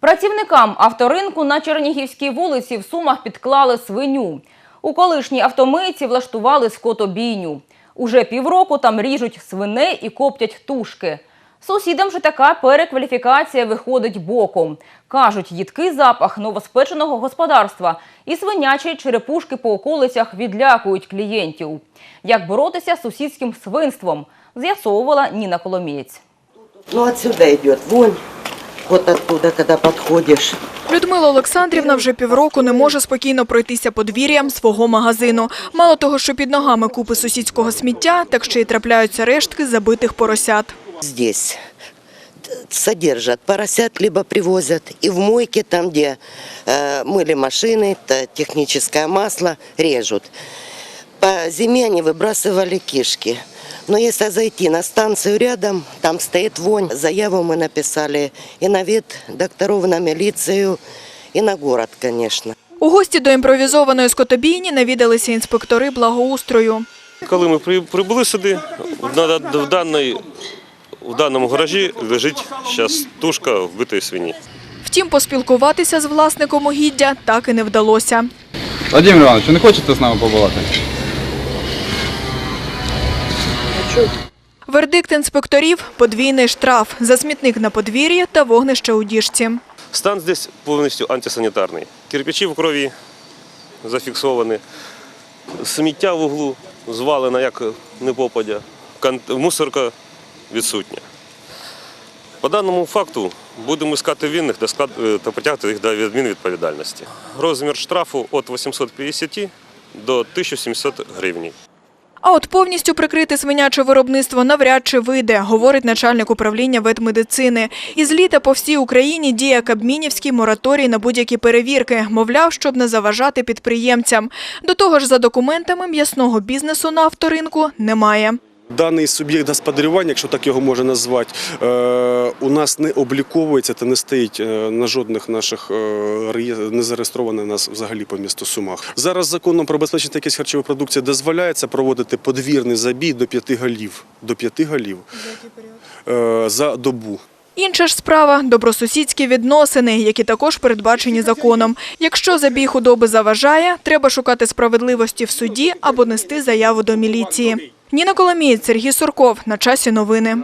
Працівникам авторинку на Чернігівській вулиці в Сумах підклали свиню. У колишній автомийці влаштували скотобійню. Уже півроку там ріжуть свиней і коптять тушки. Сусідам же така перекваліфікація виходить боком. Кажуть, їдкий запах новоспеченого господарства і свинячі черепушки по околицях відлякують клієнтів. Як боротися з сусідським свинством, з'ясовувала Ніна Коломієць. Ну, отсюда идет вонь Вот оттуда, когда подходишь. Людмила Олександрівна вже півроку не може спокійно пройтися подвір'ям свого магазину. Мало того, що під ногами купи сусідського сміття, так ще й трапляються рештки забитих поросят. Здесь содержат поросят, либо привозят. И в мойке, там, где э, мыли машины, то техническое масло режут. По зиме они выбрасывали кишки. Но если зайти на станцию рядом, там стоит вонь. Заяву мы написали и на вид докторов, на милицию, и на город, конечно. У гості до імпровізованої скотобійні навідалися інспектори благоустрою. Коли ми прибули сюди, в, даній, в даному гаражі лежить зараз тушка вбитої свині. Втім, поспілкуватися з власником угіддя так і не вдалося. Владимир Іванович, ви не хочете з нами побалати? Вердикт інспекторів – подвійний штраф за смітник на подвір'ї та вогнище у діжці. Стан здесь повністю антисанітарний. Кирпичі в крові зафіксовані, сміття в углу звалено як не попадя, мусорка відсутня. По даному факту будемо шукати винних та е, притягти їх до адмінвідповідальності. Розмір штрафу від 850 до 1700 гривень. А от повністю прикрити свиняче виробництво навряд чи вийде, говорить начальник управління ветмедицини. Із літа по всій Україні діє Кабмінівський мораторій на будь-які перевірки, мовляв, щоб не заважати підприємцям. До того ж, за документами м'ясного бізнесу на авторинку немає. Даний суб'єкт господарювання, якщо так його можна назвати, е, у нас не обліковується та не стоїть е, на жодних наших е, не зареєстрований у нас взагалі по місту Сумах. Зараз законом про безпечність якісь харчової продукції дозволяється проводити подвірний забій до п'яти голів. До п'яти голів за добу. Інша ж справа – добросусідські відносини, які також передбачені законом. Якщо забій худоби заважає, треба шукати справедливості в суді або нести заяву до міліції. Ніна Коломієць, Сергій Сурков. На часі новини.